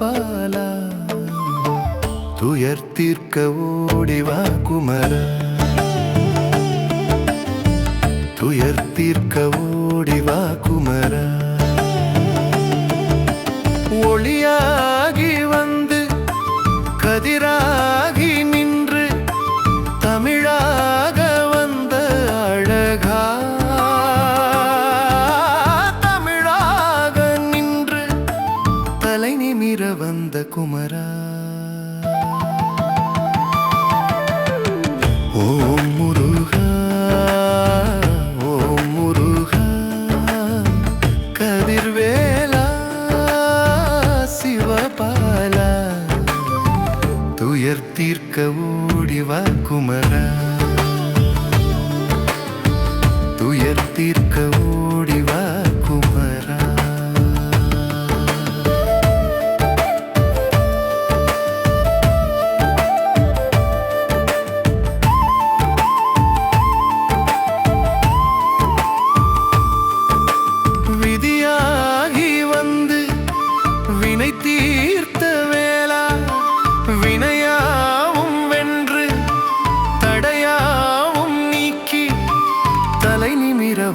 பாலா. துயர் தீர்க்க ஓடிவா குமர. துயர் ஓ துயர் ஓடிவா குமரா. துயர் தீர்க்க ஓடிவா குமரா. விதியாகி வந்து வினை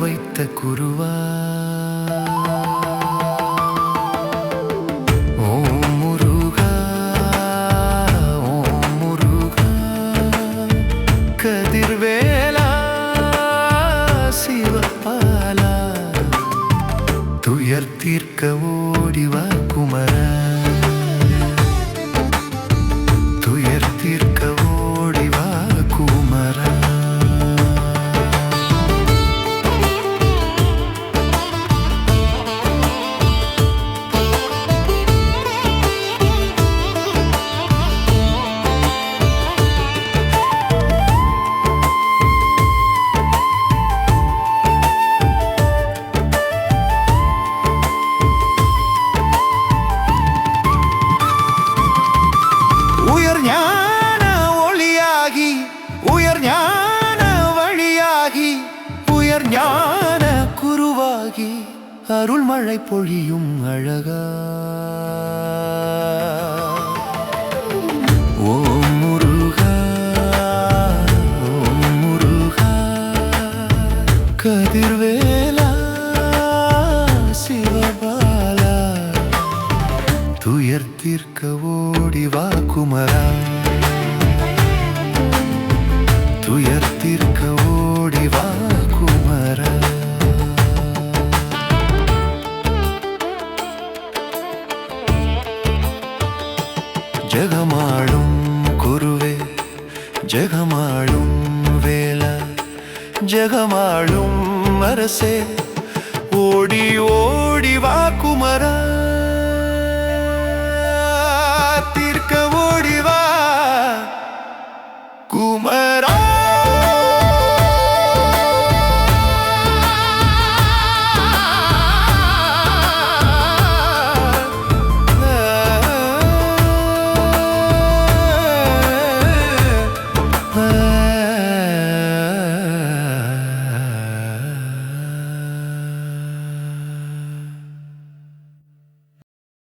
வைத்த குருவா. கதிர்வேலா சிவபாலா துயர் தீர்க்க ஓடிவா. உயர் ஞான குருவாகி அருள்மழை பொழியும் அழகா. ஓம் முருகா ஓம் முருகா கதிர்வேலா சிவபாலா துயர் தீர்க்க ஓடிவா குமரா. துயர் தீர்க்க ஓடிவா ஜெகமாளும் வேல ஜெகமாளும் அரசே ஓடி ஓடி வா குமரா. தீர்க்க ஓடி வா குமரா.